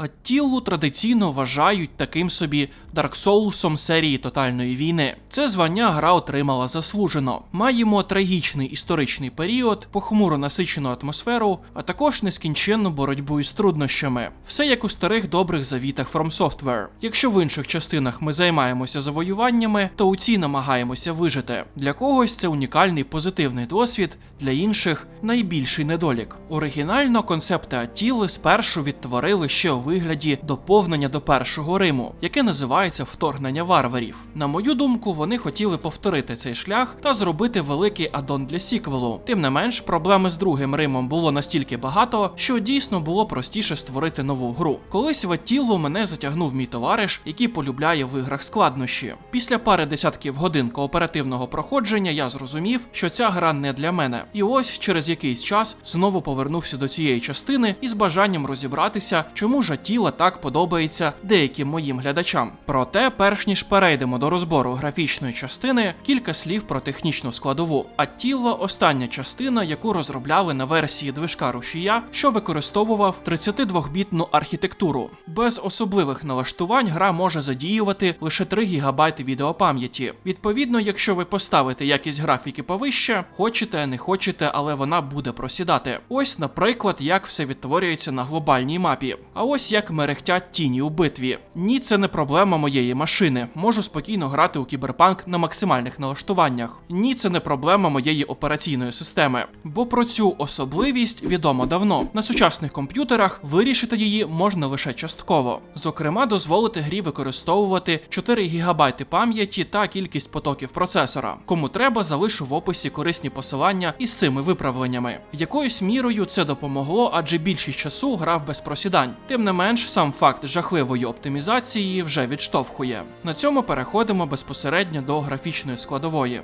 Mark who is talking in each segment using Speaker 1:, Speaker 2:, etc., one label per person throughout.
Speaker 1: Аттілу традиційно вважають таким собі Soulsом серії тотальної війни. Це звання гра отримала заслужено. Маємо трагічний історичний період, похмуро насичену атмосферу, а також нескінченну боротьбу із труднощами. Все як у старих добрих завітах From Software. Якщо в інших частинах ми займаємося завоюваннями, то у цій намагаємося вижити. Для когось це унікальний позитивний досвід, для інших найбільший недолік. Оригінально концепти Аттіли спершу відтворили ще у вигляді доповнення до першого Риму, яке називається вторгнення варварів. На мою думку, вони хотіли повторити цей шлях та зробити великий аддон для сіквелу. Тим не менш, проблеми з другим Римом було настільки багато, що дійсно було простіше створити нову гру. Колись в Аттілу мене затягнув мій товариш, який полюбляє в іграх складнощі. Після пари десятків годин кооперативного проходження я зрозумів, що ця гра не для мене. І ось через якийсь час знову повернувся до цієї частини із бажанням розібратися, чому ж Аттіла так подобається деяким моїм глядачам. Проте, перш ніж перейдемо до розбору графічної частини, кілька слів про технічну складову. Аттіла остання частина, яку розробляли на версії движка рушія, що використовував 32-бітну архітектуру. Без особливих налаштувань гра може задіювати лише 3 ГБ відеопам'яті. Відповідно, якщо ви поставите якість графіки повище, хочете, не хочете, але вона буде просідати. Ось, наприклад, як все відтворюється на глобальній мапі. А ось як мерехтять тіні у битві. Ні, це не проблема моєї машини. Можу спокійно грати у кіберпанк на максимальних налаштуваннях. Ні, це не проблема моєї операційної системи. Бо про цю особливість відомо давно. На сучасних комп'ютерах вирішити її можна лише частково. Зокрема, дозволити грі використовувати 4 ГБ пам'яті та кількість потоків процесора. Кому треба, залишу в описі корисні посилання із цими виправленнями. Якоюсь мірою це допомогло, адже більшість часу грав без просідань. Тим не менш, сам факт жахливої оптимізації вже відштовхує. На цьому переходимо безпосередньо до графічної складової.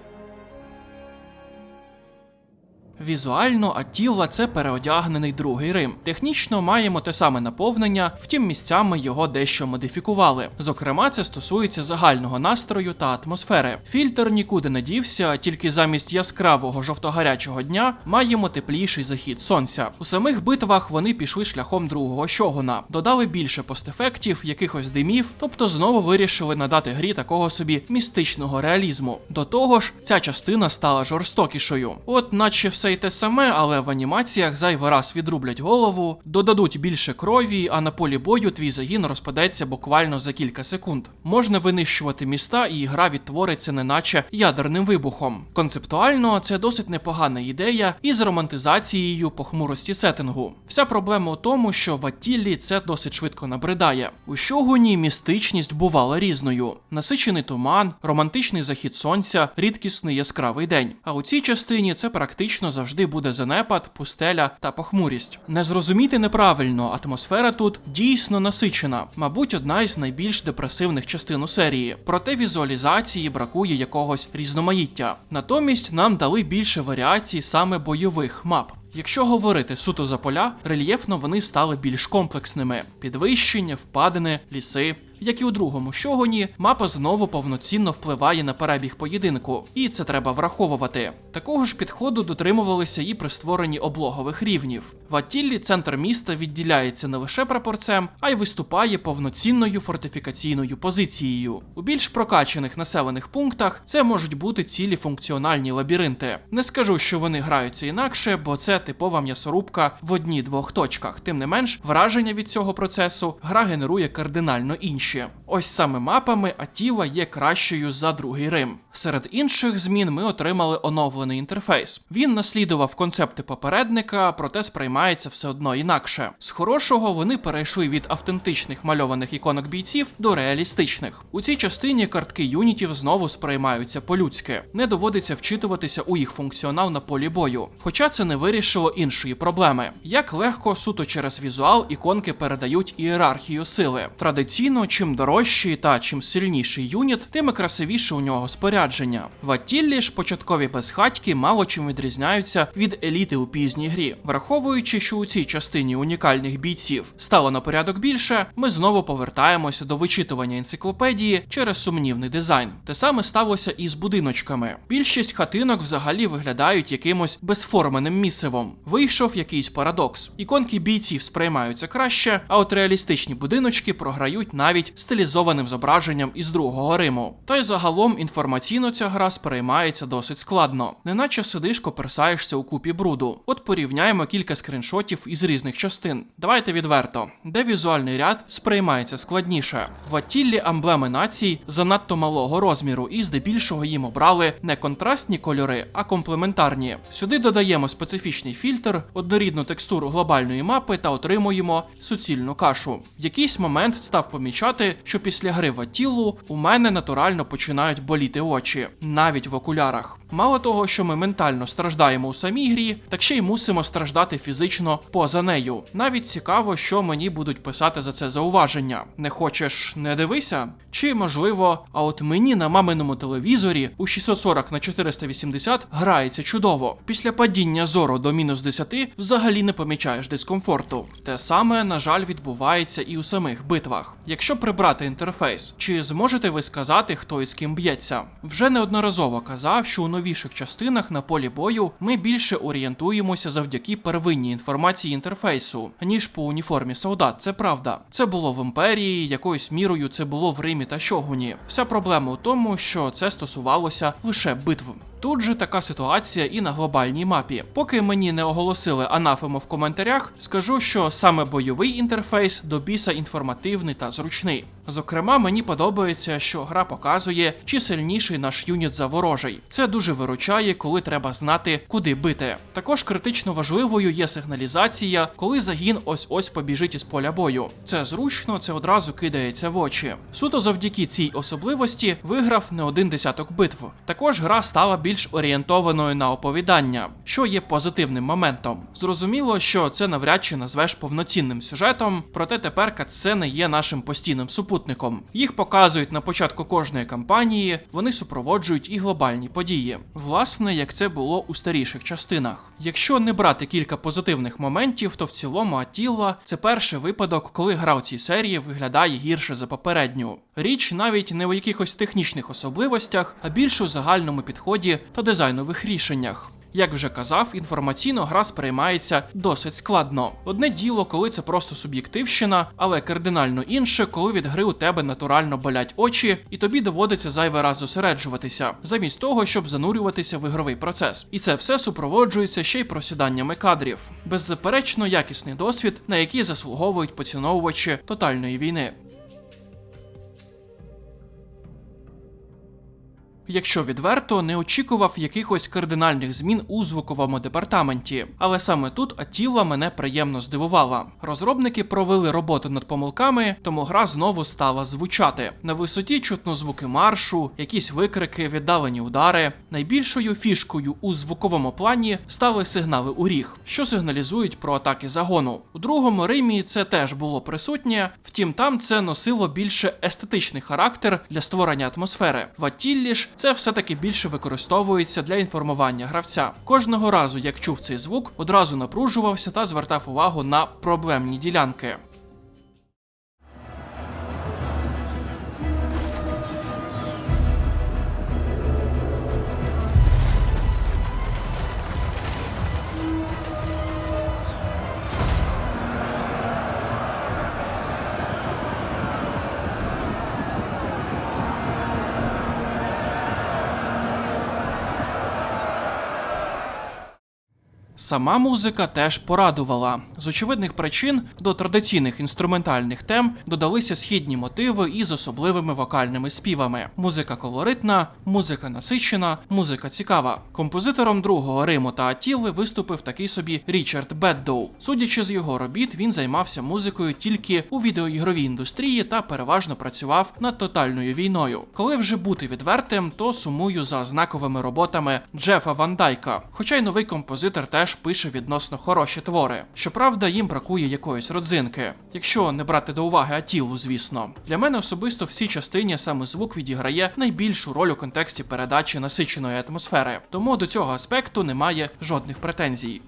Speaker 1: Візуально Аттіла це переодягнений другий Рим. Технічно маємо те саме наповнення, втім місцями його дещо модифікували. Зокрема, це стосується загального настрою та атмосфери. Фільтр нікуди не дівся, тільки замість яскравого жовто-гарячого дня маємо тепліший захід сонця. У самих битвах вони пішли шляхом другого щогуна, додали більше постефектів, якихось димів, тобто знову вирішили надати грі такого собі містичного реалізму. До того ж, ця частина стала жорстокішою. От, наче все й те саме, але в анімаціях зайвий раз відрублять голову, додадуть більше крові, а на полі бою твій загін розпадеться буквально за кілька секунд. Можна винищувати міста, і гра відтвориться неначе ядерним вибухом. Концептуально це досить непогана ідея із романтизацією похмурості сеттингу. Вся проблема у тому, що в Аттіллі це досить швидко набридає. У Щогуні містичність бувала різною: насичений туман, романтичний захід сонця, рідкісний яскравий день. А у цій частині це практично завжди буде занепад, пустеля та похмурість. Не зрозуміти неправильно, атмосфера тут дійсно насичена, мабуть, одна із найбільш депресивних частин у серії. Проте візуалізації бракує якогось різноманіття. Натомість нам дали більше варіацій саме бойових мап. Якщо говорити суто за поля, рельєфно вони стали більш комплексними: підвищення, впадини, ліси. Як і у другому щогоні, мапа знову повноцінно впливає на перебіг поєдинку, і це треба враховувати. Такого ж підходу дотримувалися і при створенні облогових рівнів. В Аттіллі центр міста відділяється не лише прапорцем, а й виступає повноцінною фортифікаційною позицією. У більш прокачаних населених пунктах це можуть бути цілі функціональні лабіринти. Не скажу, що вони граються інакше, бо це типова м'ясорубка в одній-двох точках. Тим не менш, враження від цього процесу гра генерує кардинально інші. Ось саме мапами Атіла є кращою за другий Рим. Серед інших змін ми отримали оновлений інтерфейс. Він наслідував концепти попередника, проте сприймається все одно інакше. З хорошого вони перейшли від автентичних мальованих іконок бійців до реалістичних. У цій частині картки юнітів знову сприймаються по-людськи. Не доводиться вчитуватися у їх функціонал на полі бою. Хоча це не вирішило іншої проблеми. Як легко суто через візуал іконки передають ієрархію сили. Традиційно чим дорожчий та чим сильніший юніт, тим і красивіше у нього спорядження. В Аттіллі ж початкові безхатьки мало чим відрізняються від еліти у пізній грі. Враховуючи, що у цій частині унікальних бійців стало на порядок більше, ми знову повертаємося до вичитування енциклопедії через сумнівний дизайн. Те саме сталося і з будиночками. Більшість хатинок взагалі виглядають якимось безформеним місивом. Вийшов якийсь парадокс. Іконки бійців сприймаються краще, а от реалістичні будиночки програють навіть стилізованим зображенням із другого Риму. Та й загалом інформаційно ця гра сприймається досить складно, неначе сидиш, коперсаєшся у купі бруду. От порівняємо кілька скріншотів із різних частин. Давайте відверто, де візуальний ряд сприймається складніше. В Аттіллі амблеми націй занадто малого розміру, і здебільшого їм обрали не контрастні кольори, а комплементарні. Сюди додаємо специфічний фільтр, однорідну текстуру глобальної мапи та отримуємо суцільну кашу. В якийсь момент став помічати, що після гри в Аттіллу у мене натурально починають боліти очі, навіть в окулярах. Мало того, що ми ментально страждаємо у самій грі, так ще й мусимо страждати фізично поза нею. Навіть цікаво, що мені будуть писати за це зауваження. Не хочеш, не дивися? Чи можливо, а от мені на маминому телевізорі у 640 на 480 грається чудово. Після падіння зору до мінус 10 взагалі не помічаєш дискомфорту. Те саме, на жаль, відбувається і у самих битвах. Якщо прибрати інтерфейс, чи зможете ви сказати, хто із ким б'ється? Вже неодноразово казав, що у новіших частинах на полі бою ми більше орієнтуємося завдяки первинній інформації інтерфейсу, ніж по уніформі солдат. Це правда. Це було в імперії, якоюсь мірою це було в Римі та Шогуні. Вся проблема у тому, що це стосувалося лише битв. Тут же така ситуація і на глобальній мапі. Поки мені не оголосили анафему в коментарях, скажу, що саме бойовий інтерфейс до біса інформативний та зручний. night. Зокрема, мені подобається, що гра показує, чи сильніший наш юніт за ворожий. Це дуже виручає, коли треба знати, куди бити. Також критично важливою є сигналізація, коли загін ось ось побіжить із поля бою. Це зручно, це одразу кидається в очі. Суто завдяки цій особливості виграв не один десяток битв. Також гра стала більш орієнтованою на оповідання, що є позитивним моментом. Зрозуміло, що це навряд чи назвеш повноцінним сюжетом, проте тепер катсцени є нашим постійним супутником. Їх показують на початку кожної кампанії, вони супроводжують і глобальні події. Власне, як це було у старіших частинах. Якщо не брати кілька позитивних моментів, то в цілому Атіла це перший випадок, коли гра у цій серії виглядає гірше за попередню. Річ навіть не у якихось технічних особливостях, а більше у загальному підході та дизайнових рішеннях. Як вже казав, інформаційно гра сприймається досить складно. Одне діло, коли це просто суб'єктивщина, але кардинально інше, коли від гри у тебе натурально болять очі, і тобі доводиться зайвий раз зосереджуватися, замість того, щоб занурюватися в ігровий процес. І це все супроводжується ще й просіданнями кадрів. Беззаперечно якісний досвід, на який заслуговують поціновувачі тотальної війни. Якщо відверто, не очікував якихось кардинальних змін у звуковому департаменті, але саме тут Атіла мене приємно здивувала. Розробники провели роботу над помилками, тому гра знову стала звучати. На висоті чутно звуки маршу, якісь викрики, віддалені удари. Найбільшою фішкою у звуковому плані стали сигнали у ріг, що сигналізують про атаки загону. У другому Римі це теж було присутнє, втім там це носило більше естетичний характер для створення атмосфери. В Атіллі ж це все-таки більше використовується для інформування гравця. Кожного разу, як чув цей звук, одразу напружувався та звертав увагу на проблемні ділянки. Сама музика теж порадувала. З очевидних причин до традиційних інструментальних тем додалися східні мотиви із особливими вокальними співами. Музика колоритна, музика насичена, музика цікава. Композитором другого Риму та Атіли виступив такий собі Річард Беддоу. Судячи з його робіт, він займався музикою тільки у відеоігровій індустрії та переважно працював над тотальною війною. Коли вже бути відвертим, то сумую за знаковими роботами Джефа Ван Дайка. Хоча й новий композитор теж пише відносно хороші твори. Щоправда, їм бракує якоїсь родзинки. Якщо не брати до уваги Атілу, звісно. Для мене особисто в цій частині саме звук відіграє найбільшу роль у контексті передачі насиченої атмосфери, тому до цього аспекту немає жодних претензій.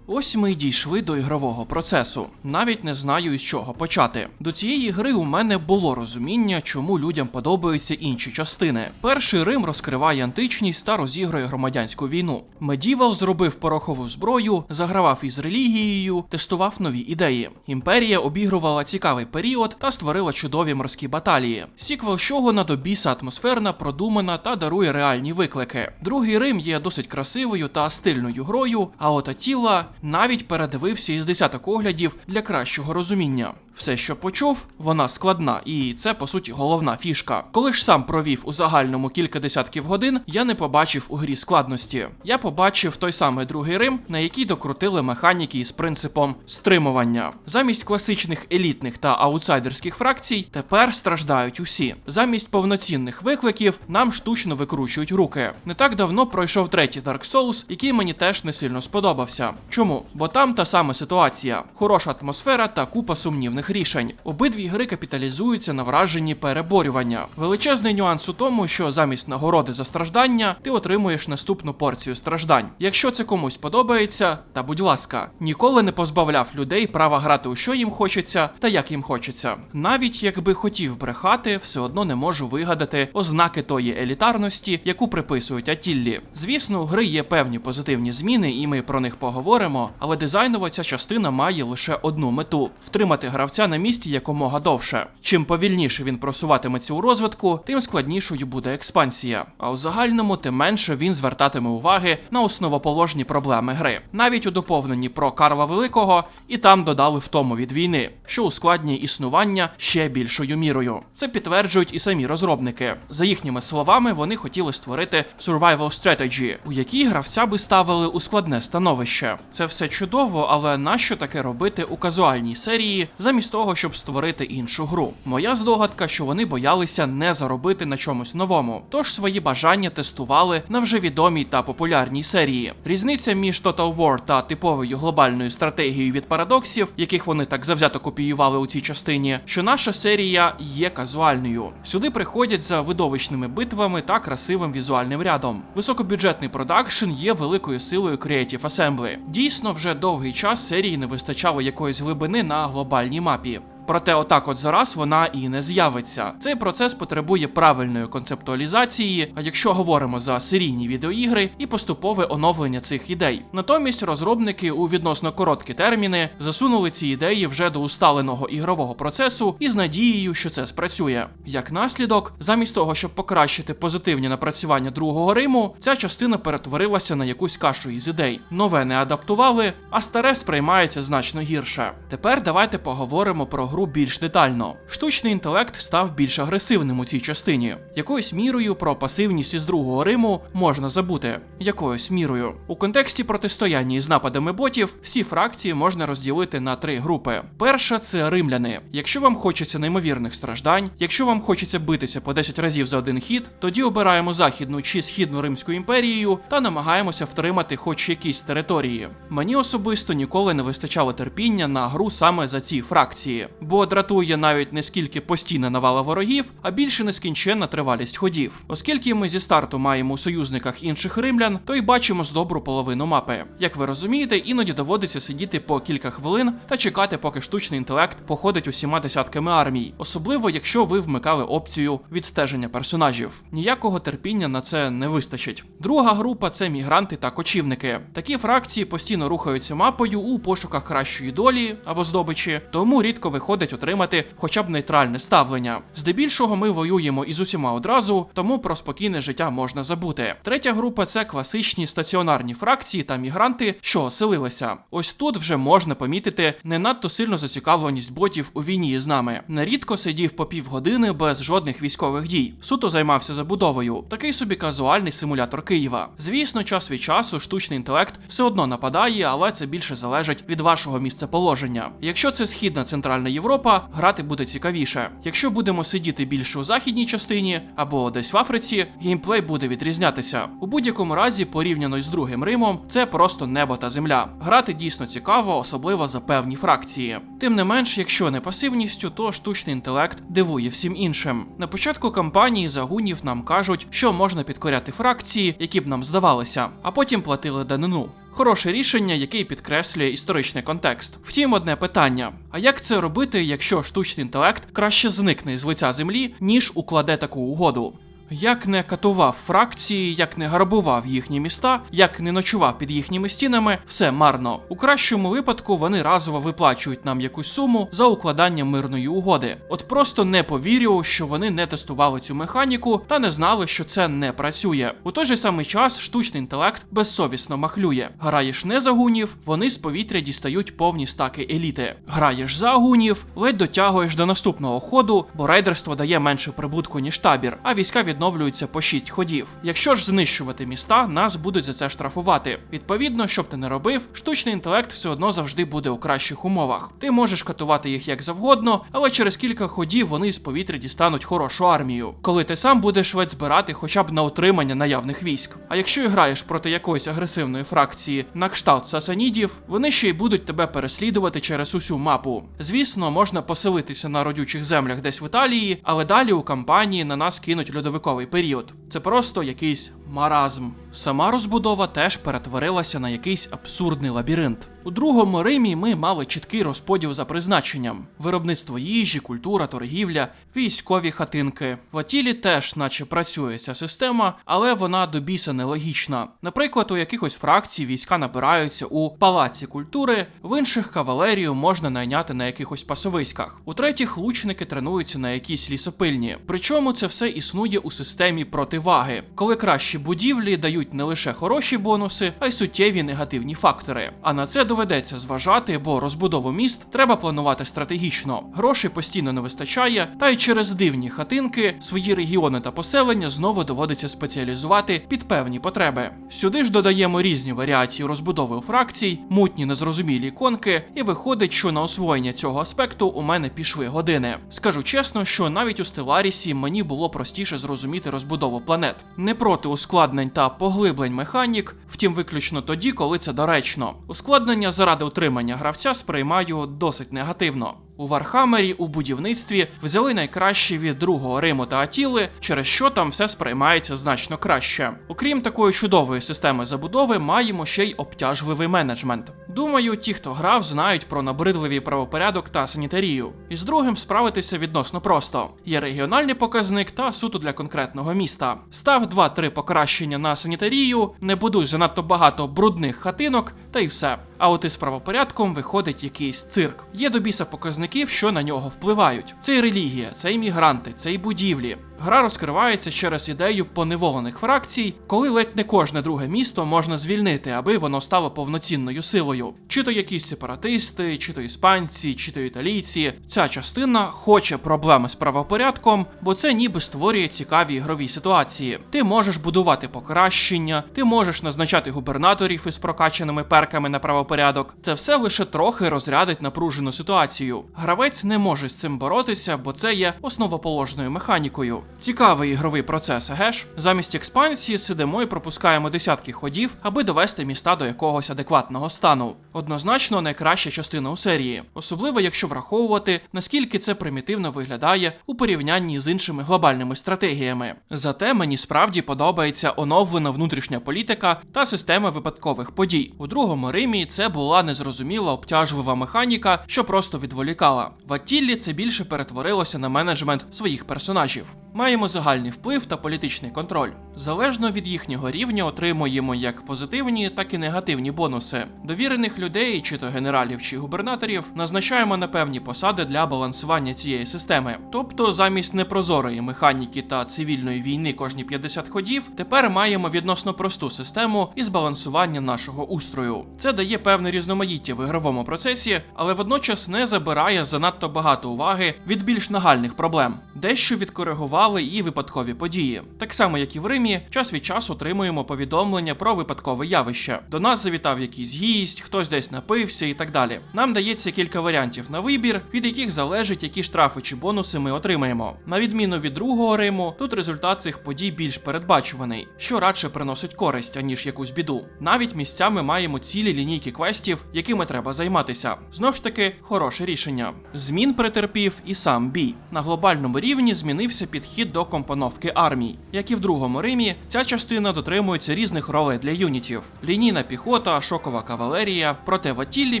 Speaker 1: Ось ми й дійшли до ігрового процесу. Навіть не знаю із чого почати. До цієї гри у мене було розуміння, чому людям подобаються інші частини. Перший Рим розкриває античність та розігрує громадянську війну. Медівал зробив порохову зброю, загравав із релігією, тестував нові ідеї. Імперія обігрувала цікавий період та створила чудові морські баталії. Сіквел Шогуна до біса атмосферна, продумана та дарує реальні виклики. Другий Рим є досить красивою та стильною грою, а от Атіла навіть передивився із десяток оглядів для кращого розуміння. Все, що почув, вона складна, і це по суті головна фішка. Коли ж сам провів у загальному кілька десятків годин, я не побачив у грі складності. Я побачив той самий другий Рим, на який докрутили механіки із принципом стримування. Замість класичних елітних та аутсайдерських фракцій тепер страждають усі. Замість повноцінних викликів нам штучно викручують руки. Не так давно пройшов третій Dark Souls, який мені теж не сильно сподобався. Чому? Бо там та сама ситуація: хороша атмосфера та купа сумнівних рішень. Обидві гри капіталізуються на враженні переборювання. Величезний нюанс у тому, що замість нагороди за страждання ти отримуєш наступну порцію страждань. Якщо це комусь подобається, та будь ласка, ніколи не позбавляв людей права грати у що їм хочеться та як їм хочеться. Навіть якби хотів брехати, все одно не можу вигадати ознаки тої елітарності, яку приписують Атіллі. Звісно, у гри є певні позитивні зміни, і ми про них поговоримо, але дизайнова ця частина має лише одну мету втримати гравця на місці якомога довше. Чим повільніше він просуватиметься у розвитку, тим складнішою буде експансія. А у загальному, тим менше він звертатиме уваги на основоположні проблеми гри. Навіть у доповненні про Карла Великого і там додали втому від війни, що ускладнює існування ще більшою мірою. Це підтверджують і самі розробники. За їхніми словами, вони хотіли створити survival strategy, у якій гравця би ставили у складне становище. Це все чудово, але нащо таке робити у казуальній серії, замість того, щоб створити іншу гру? Моя здогадка, що вони боялися не заробити на чомусь новому, тож свої бажання тестували на вже відомій та популярній серії. Різниця між Total War та типовою глобальною стратегією від парадоксів, яких вони так завзято копіювали у цій частині, що наша серія є казуальною. Сюди приходять за видовищними битвами та красивим візуальним рядом. Високобюджетний продакшн є великою силою Creative Assembly. Дійсно, вже довгий час серії не вистачало якоїсь глибини на глобальній мапі. Pop. Проте, отак, от зараз вона і не з'явиться. Цей процес потребує правильної концептуалізації, а якщо говоримо за серійні відеоігри і поступове оновлення цих ідей. Натомість розробники у відносно короткі терміни засунули ці ідеї вже до усталеного ігрового процесу із надією, що це спрацює. Як наслідок, замість того, щоб покращити позитивні напрацювання другого Риму, ця частина перетворилася на якусь кашу із ідей. Нове не адаптували, а старе сприймається значно гірше. Тепер давайте поговоримо про гру більш детально. Штучний інтелект став більш агресивним у цій частині. Якоюсь мірою про пасивність із другого Риму можна забути. Якоюсь мірою. У контексті протистояння із нападами ботів всі фракції можна розділити на три групи. Перша це римляни. Якщо вам хочеться неймовірних страждань, якщо вам хочеться битися по 10 разів за один хід, тоді обираємо західну чи східну Римську імперію та намагаємося втримати хоч якісь території. Мені особисто ніколи не вистачало терпіння на гру саме за ці фракції бо дратує навіть не скільки постійна навала ворогів, а більше нескінченна тривалість ходів. Оскільки ми зі старту маємо у союзниках інших римлян, то й бачимо з добру половину мапи. Як ви розумієте, іноді доводиться сидіти по кілька хвилин та чекати, поки штучний інтелект походить усіма десятками армій, особливо якщо ви вмикали опцію відстеження персонажів. Ніякого терпіння на це не вистачить. Друга група це мігранти та кочівники. Такі фракції постійно рухаються мапою у пошуках кращої долі або здобичі, тому рідко виходить отримати хоча б нейтральне ставлення. Здебільшого ми воюємо із усіма одразу, тому про спокійне життя можна забути. Третя група це класичні стаціонарні фракції та мігранти, що оселилися. Ось тут вже можна помітити не надто сильну зацікавленість ботів у війні з нами. Нерідко сидів по півгодини без жодних військових дій. Суто займався забудовою. Такий собі казуальний симулятор Києва. Звісно, час від часу штучний інтелект все одно нападає, але це більше залежить від вашого місцеположення. Якщо це східна центральна Європа. Європа, грати буде цікавіше. Якщо будемо сидіти більше у західній частині або десь в Африці, геймплей буде відрізнятися. У будь-якому разі, порівняно із другим Римом, це просто небо та земля. Грати дійсно цікаво, особливо за певні фракції. Тим не менш, якщо не пасивністю, то штучний інтелект дивує всім іншим. На початку кампанії загунів нам кажуть, що можна підкоряти фракції, які б нам здавалися, а потім платили данину. Хороше рішення, яке підкреслює історичний контекст. Втім, одне питання: а як це робити, якщо штучний інтелект краще зникне з лиця землі, ніж укладе таку угоду? Як не катував фракції, як не грабував їхні міста, як не ночував під їхніми стінами, все марно. У кращому випадку вони разово виплачують нам якусь суму за укладання мирної угоди. От просто не повірю, що вони не тестували цю механіку та не знали, що це не працює. У той же самий час штучний інтелект безсовісно махлює. Граєш не за гунів, вони з повітря дістають повні стаки еліти. Граєш за гунів, ледь дотягуєш до наступного ходу, бо рейдерство дає менше прибутку, ніж табір, а війська відновлюються по 6 ходів. Якщо ж знищувати міста, нас будуть за це штрафувати. Відповідно, щоб ти не робив, штучний інтелект все одно завжди буде у кращих умовах. Ти можеш катувати їх як завгодно, але через кілька ходів вони з повітря дістануть хорошу армію. Коли ти сам будеш ледь збирати хоча б на утримання наявних військ. А якщо і граєш проти якоїсь агресивної фракції на кшталт сасанідів, вони ще й будуть тебе переслідувати через усю мапу. Звісно, можна поселитися на родючих землях десь в Італії, але далі у кампанії на нас кинуть льодовиковий період. Це просто якийсь маразм. Сама розбудова теж перетворилася на якийсь абсурдний лабіринт. У другому Римі ми мали чіткий розподіл за призначенням: виробництво їжі, культура, торгівля, військові хатинки. В Атілі теж, наче працює ця система, але вона до біса нелогічна. Наприклад, у якихось фракцій війська набираються у палаці культури, в інших кавалерію можна найняти на якихось пасовиськах. У третіх лучники тренуються на якійсь лісопильні. Причому це все існує у системі противаги, коли кращі будівлі дають не лише хороші бонуси, а й суттєві негативні фактори. А на це доведеться зважати, бо розбудову міст треба планувати стратегічно. Грошей постійно не вистачає, та й через дивні хатинки свої регіони та поселення знову доводиться спеціалізувати під певні потреби. Сюди ж додаємо різні варіації розбудови у фракцій, мутні незрозумілі іконки, і виходить, що на освоєння цього аспекту у мене пішли години. Скажу чесно, що навіть у Стеларісі мені було простіше зрозуміти розбудову планет. Не проти ускладнень та поглиблень механік, втім виключно тоді, коли це доречно. Ускладнення заради утримання гравця сприймаю досить негативно. У Вархаммері у будівництві взяли найкраще від другого Риму та Атіли, через що там все сприймається значно краще. Окрім такої чудової системи забудови, маємо ще й обтяжливий менеджмент. Думаю, ті, хто грав, знають про набридливий правопорядок та санітарію. І з другим справитися відносно просто. Є регіональний показник та суто для конкретного міста. Став 2-3 покращення на санітарію, не будуй занадто багато брудних хатинок, та й все. А от із правопорядком виходить якийсь цирк. Є до біса показників, що на нього впливають. Це і релігія, це і мігранти, це і будівлі. Гра розкривається через ідею поневолених фракцій, коли ледь не кожне друге місто можна звільнити, аби воно стало повноцінною силою. Чи то якісь сепаратисти, чи то іспанці, чи то італійці. Ця частина хоче проблеми з правопорядком, бо це ніби створює цікаві ігрові ситуації. Ти можеш будувати покращення, ти можеш назначати губернаторів із прокачаними перками на правопорядок. Це все лише трохи розрядить напружену ситуацію. Гравець не може з цим боротися, бо це є основоположною механікою. Цікавий ігровий процес, геш? Замість експансії сидимо і пропускаємо десятки ходів, аби довести міста до якогось адекватного стану. Однозначно найкраща частина у серії, особливо якщо враховувати, наскільки це примітивно виглядає у порівнянні з іншими глобальними стратегіями. Зате мені справді подобається оновлена внутрішня політика та система випадкових подій. У другому Римі це була незрозуміла обтяжлива механіка, що просто відволікала. В Аттіллі це більше перетворилося на менеджмент своїх персонажів. Маємо загальний вплив та політичний контроль. Залежно від їхнього рівня отримуємо як позитивні, так і негативні бонуси. Довірених людей, чи то генералів, чи губернаторів, назначаємо на певні посади для балансування цієї системи. Тобто, замість непрозорої механіки та цивільної війни кожні 50 ходів, тепер маємо відносно просту систему із балансування нашого устрою. Це дає певне різноманіття в ігровому процесі, але водночас не забирає занадто багато уваги від більш нагальних проблем. Дещо відкоригували розвали і випадкові події. Так само, як і в Римі, час від часу отримуємо повідомлення про випадкове явище. До нас завітав якийсь гість, хтось десь напився і так далі. Нам дається кілька варіантів на вибір, від яких залежить, які штрафи чи бонуси ми отримаємо. На відміну від другого Риму, тут результат цих подій більш передбачуваний, що радше приносить користь, аніж якусь біду. Навіть місцями маємо цілі лінійки квестів, якими треба займатися. Знов ж таки, хороше рішення. Змін претерпів і сам бій. На глобальному рівні змінився підхід до компоновки армій. Як і в другому Римі, ця частина дотримується різних ролей для юнітів: лінійна піхота, шокова кавалерія. Проте в Атіллі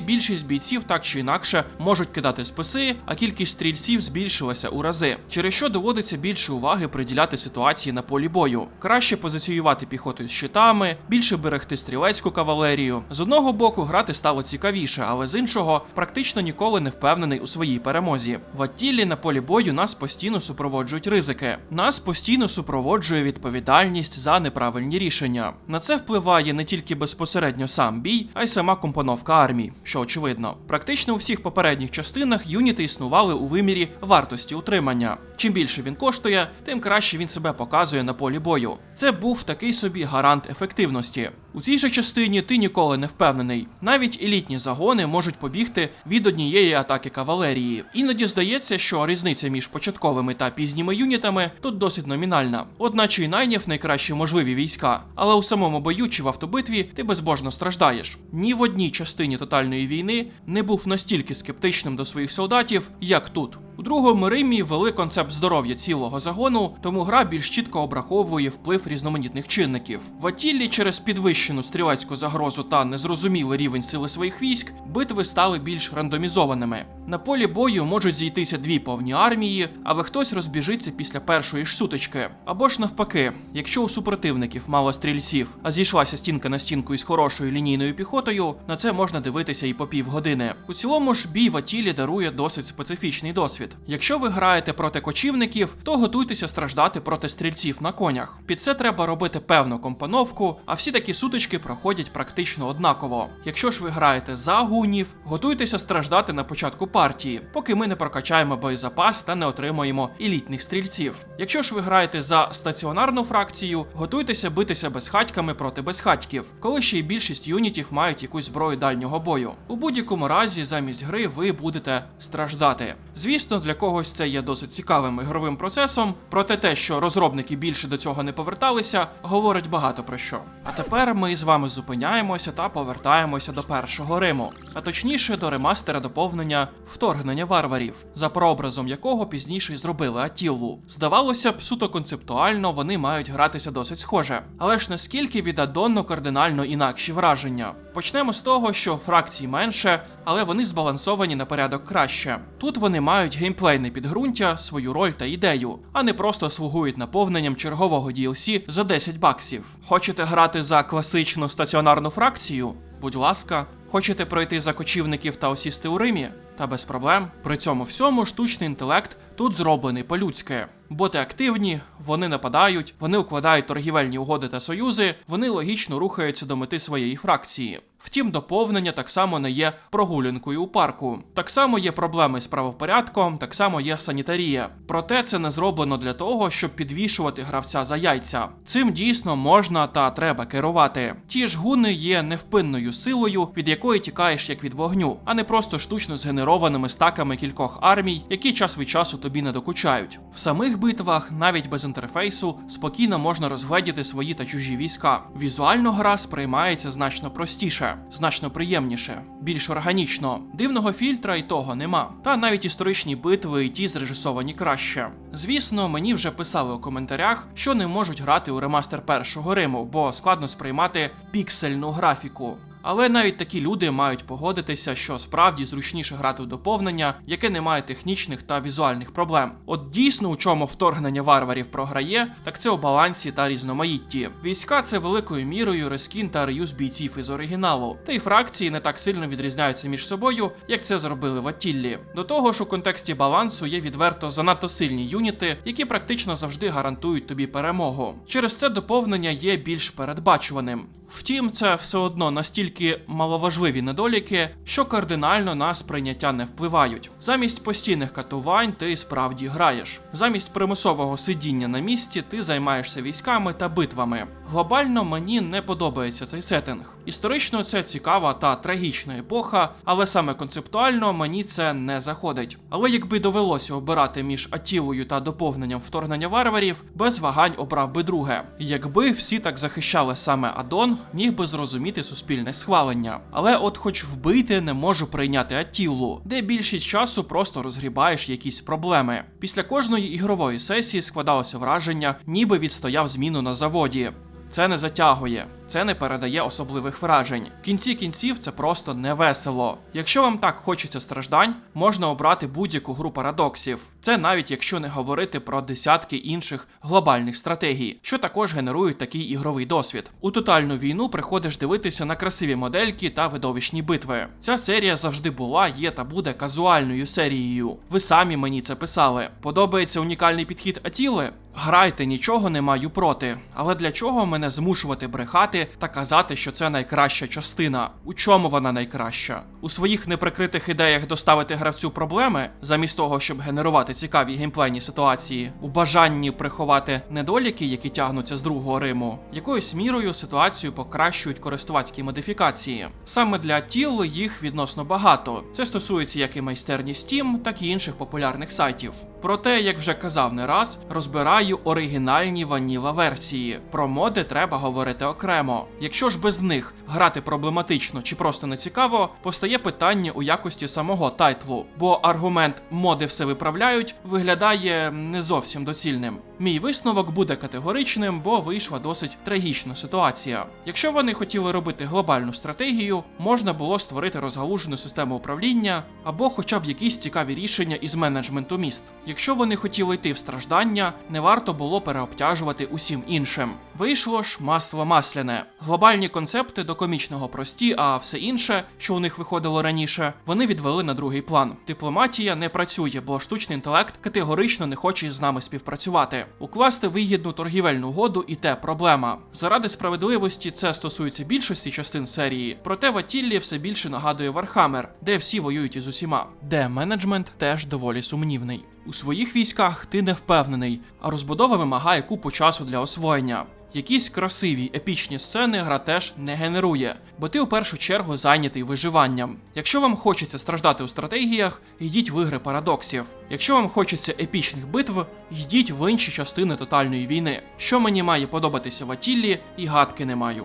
Speaker 1: більшість бійців так чи інакше можуть кидати списи, а кількість стрільців збільшилася у рази, через що доводиться більше уваги приділяти ситуації на полі бою. Краще позиціювати піхоту з щитами, більше берегти стрілецьку кавалерію. З одного боку, грати стало цікавіше, але з іншого практично ніколи не впевнений у своїй перемозі. В Аттіллі на полі бою нас постійно супроводжують ризики. Нас постійно супроводжує відповідальність за неправильні рішення. На це впливає не тільки безпосередньо сам бій, а й сама компоновка армій, що очевидно. Практично у всіх попередніх частинах юніти існували у вимірі вартості утримання. Чим більше він коштує, тим краще він себе показує на полі бою. Це був такий собі гарант ефективності. У цій же частині ти ніколи не впевнений. Навіть елітні загони можуть побігти від однієї атаки кавалерії. Іноді здається, що різниця між початковими та пізніми юнітами тут досить номінальна. Одначе й найняв найкращі можливі війська, але у самому бою чи в автобитві ти безбожно страждаєш. Ні в одній частині тотальної війни не був настільки скептичним до своїх солдатів, як тут. У другому Римі ввели концепт здоров'я цілого загону, тому гра більш чітко обраховує вплив різноманітних чинників. В Атіллі через підвищену стрілецьку загрозу та незрозумілий рівень сили своїх військ битви стали більш рандомізованими. На полі бою можуть зійтися дві повні армії, але хтось розбіжиться після першої ж сутички. Або ж навпаки, якщо у супротивників мало стрільців, а зійшлася стінка на стінку із хорошою лінійною піхотою, на це можна дивитися і по півгодини. У цілому ж бій в Атілі дарує досить специфічний досвід. Якщо ви граєте проти кочівників, то готуйтеся страждати проти стрільців на конях. Під це треба робити певну компоновку, а всі такі сутички проходять практично однаково. Якщо ж ви граєте за гунів, готуйтеся страждати на початку партії, поки ми не прокачаємо боєзапас та не отримуємо елітних стрільців. Якщо ж ви граєте за стаціонарну фракцію, готуйтеся битися безхатьками проти безхатьків, коли ще й більшість юнітів мають якусь зброю дальнього бою. У будь-якому разі, замість гри ви будете страждати. Звісно, для когось це є досить цікавим ігровим процесом, проте те, що розробники більше до цього не поверталися, говорить багато про що. А тепер ми з вами зупиняємося та повертаємося до першого Риму, а точніше до ремастера доповнення вторгнення варварів, за прообразом якого пізніше й зробили Атіллу. Здавалося б, суто концептуально вони мають гратися досить схоже, але ж наскільки від аддону кардинально інакші враження. Почнемо з того, що фракцій менше, але вони збалансовані на порядок краще. Тут вони мають геймплейне підґрунтя, свою роль та ідею, а не просто слугують наповненням чергового DLC за 10 баксів. Хочете грати за класичну стаціонарну фракцію? Будь ласка, хочете пройти за кочівників та осісти у Римі? Та без проблем. При цьому всьому штучний інтелект тут зроблений по-людськи. Боти активні, вони нападають, вони укладають торгівельні угоди та союзи, вони логічно рухаються до мети своєї фракції. Втім, доповнення так само не є прогулянкою у парку. Так само є проблеми з правопорядком, так само є санітарія. Проте це не зроблено для того, щоб підвішувати гравця за яйця. Цим дійсно можна та треба керувати. Ті ж гуни є невпинною силою, від якої тікаєш як від вогню, а не просто штучно згенерованими стаками кількох армій, які час від часу тобі не докучають. В самих битвах, навіть без інтерфейсу, спокійно можна розгледіти свої та чужі війська. Візуально гра сприймається значно простіше, значно приємніше, більш органічно. Дивного фільтра і того нема. Та навіть історичні битви і ті зрежисовані краще. Звісно, мені вже писали у коментарях, що не можуть грати у ремастер першого Риму, бо складно сприймати піксельну графіку. Але навіть такі люди мають погодитися, що справді зручніше грати у доповнення, яке не має технічних та візуальних проблем. От дійсно, у чому вторгнення варварів програє, так це у балансі та різноманітті. Війська це великою мірою рескін та реюз бійців із оригіналу, та й фракції не так сильно відрізняються між собою, як це зробили в Атіллі. До того ж, у контексті балансу є відверто занадто сильні юніти, які практично завжди гарантують тобі перемогу. Через це доповнення є більш передбачуваним. Втім, це все одно настільки настільки маловажливі недоліки, що кардинально на сприйняття не впливають. Замість постійних катувань ти справді граєш. Замість примусового сидіння на місці ти займаєшся військами та битвами. Глобально мені не подобається цей сеттинг. Історично це цікава та трагічна епоха, але саме концептуально мені це не заходить. Але якби довелося обирати між Атілою та доповненням вторгнення варварів, без вагань обрав би друге. Якби всі так захищали саме Адон, міг би зрозуміти суспільне схвалення. Але от, хоч вбити, не можу прийняти Атілу, де більшість часу просто розгрібаєш якісь проблеми. Після кожної ігрової сесії складалося враження, ніби відстояв зміну на заводі. Це не затягує, це не передає особливих вражень. В кінці кінців це просто не весело. Якщо вам так хочеться страждань, можна обрати будь-яку гру парадоксів. Це навіть якщо не говорити про десятки інших глобальних стратегій, що також генерують такий ігровий досвід. У тотальну війну приходиш дивитися на красиві модельки та видовищні битви. Ця серія завжди була, є та буде казуальною серією. Ви самі мені це писали. Подобається унікальний підхід Атіли? Грайте, нічого не маю проти. Але для чого мене змушувати брехати та казати, що це найкраща частина? У чому вона найкраща? У своїх неприкритих ідеях доставити гравцю проблеми, замість того, щоб генерувати цікаві геймплейні ситуації, у бажанні приховати недоліки, які тягнуться з другого Риму, якоюсь мірою ситуацію покращують користувацькі модифікації. Саме для тіл їх відносно багато. Це стосується як і майстерні Steam, так і інших популярних сайтів. Проте, як вже казав не раз, розбираю оригінальні ваніла версії. Про моди треба говорити окремо. Якщо ж без них грати проблематично чи просто не цікаво, постає питання у якості самого тайтлу, бо аргумент моди все виправляють виглядає не зовсім доцільним. Мій висновок буде категоричним, бо вийшла досить трагічна ситуація. Якщо вони хотіли робити глобальну стратегію, можна було створити розгалужену систему управління або хоча б якісь цікаві рішення із менеджменту міст. Якщо вони хотіли йти в страждання, не варто було переобтяжувати усім іншим. Вийшло ж масло масляне. Глобальні концепти до комічного прості, а все інше, що у них виходило раніше, вони відвели на другий план. Дипломатія не працює, бо штучний інтелект категорично не хоче з нами співпрацювати. Укласти вигідну торгівельну угоду і те проблема. Заради справедливості це стосується більшості частин серії, проте в Атіллі все більше нагадує Вархаммер, де всі воюють із усіма, де менеджмент теж доволі сумнівний. У своїх військах ти не впевнений, а розбудова вимагає купу часу для освоєння. Якісь красиві епічні сцени гра теж не генерує, бо ти у першу чергу зайнятий виживанням. Якщо вам хочеться страждати у стратегіях, йдіть в ігри парадоксів. Якщо вам хочеться епічних битв, йдіть в інші частини тотальної війни. Що мені має подобатися в Атіллі, і гадки не маю.